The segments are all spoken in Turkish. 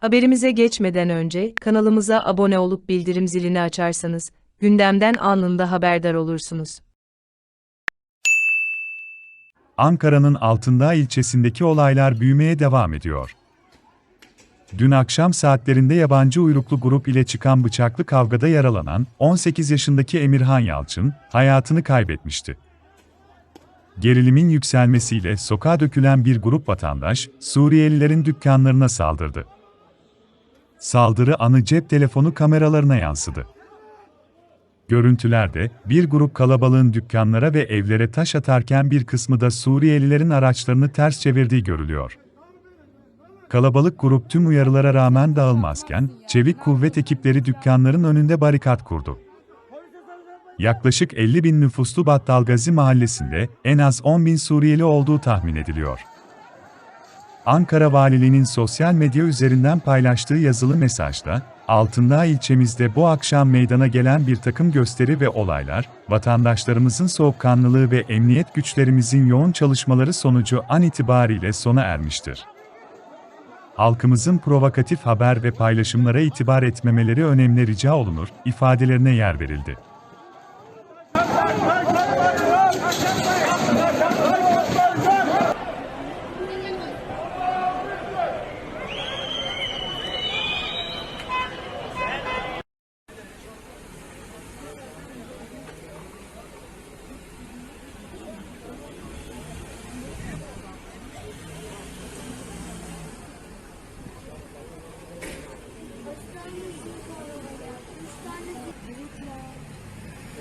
Haberimize geçmeden önce kanalımıza abone olup bildirim zilini açarsanız gündemden anında haberdar olursunuz. Ankara'nın Altındağ ilçesindeki olaylar büyümeye devam ediyor. Dün akşam saatlerinde yabancı uyruklu grup ile çıkan bıçaklı kavgada yaralanan 18 yaşındaki Emirhan Yalçın hayatını kaybetmişti. Gerilimin yükselmesiyle sokağa dökülen bir grup vatandaş Suriyelilerin dükkanlarına saldırdı. Saldırı anı cep telefonu kameralarına yansıdı. Görüntülerde, bir grup kalabalığın dükkanlara ve evlere taş atarken bir kısmı da Suriyelilerin araçlarını ters çevirdiği görülüyor. Kalabalık grup tüm uyarılara rağmen dağılmazken, çevik kuvvet ekipleri dükkanların önünde barikat kurdu. Yaklaşık 50 bin nüfuslu Battalgazi mahallesinde en az 10 bin Suriyeli olduğu tahmin ediliyor. Ankara Valiliği'nin sosyal medya üzerinden paylaştığı yazılı mesajda, Altındağ ilçemizde bu akşam meydana gelen bir takım gösteri ve olaylar, vatandaşlarımızın soğukkanlılığı ve emniyet güçlerimizin yoğun çalışmaları sonucu an itibariyle sona ermiştir. Halkımızın provokatif haber ve paylaşımlara itibar etmemeleri önemli rica olunur, ifadelerine yer verildi.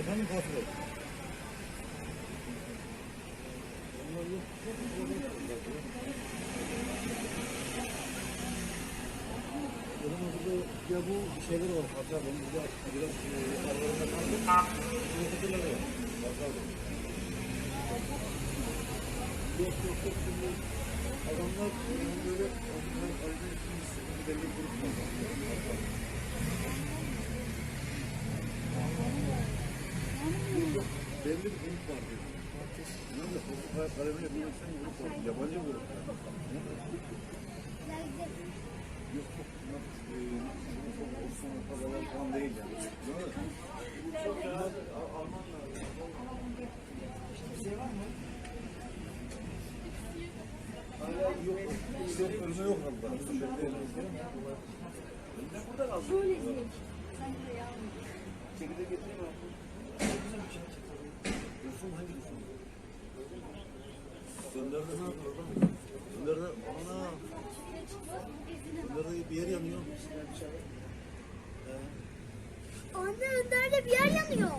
Ya bu şeyler var, pazar var. Burada biraz e, aralarında kaldı. Pazar var. Yok yok yok şimdi adamlar e, böyle onlar ayrı bir belli bir grup var. Yok, yok, belli bir grup var diyor. Nerede? Portakal kalemine bir insan grup var. Yabancı grup. Yok yok. e, Osmanlı kazalar falan değil yani. Mi? Almanlar. Bir şey var mı? Hala yok. İşte ölme yok hatta. Çekirdek getireyim abi. Bunlarda ana. Bunlarda bir yer yanıyor. Anne önlerde bir yer yanıyor.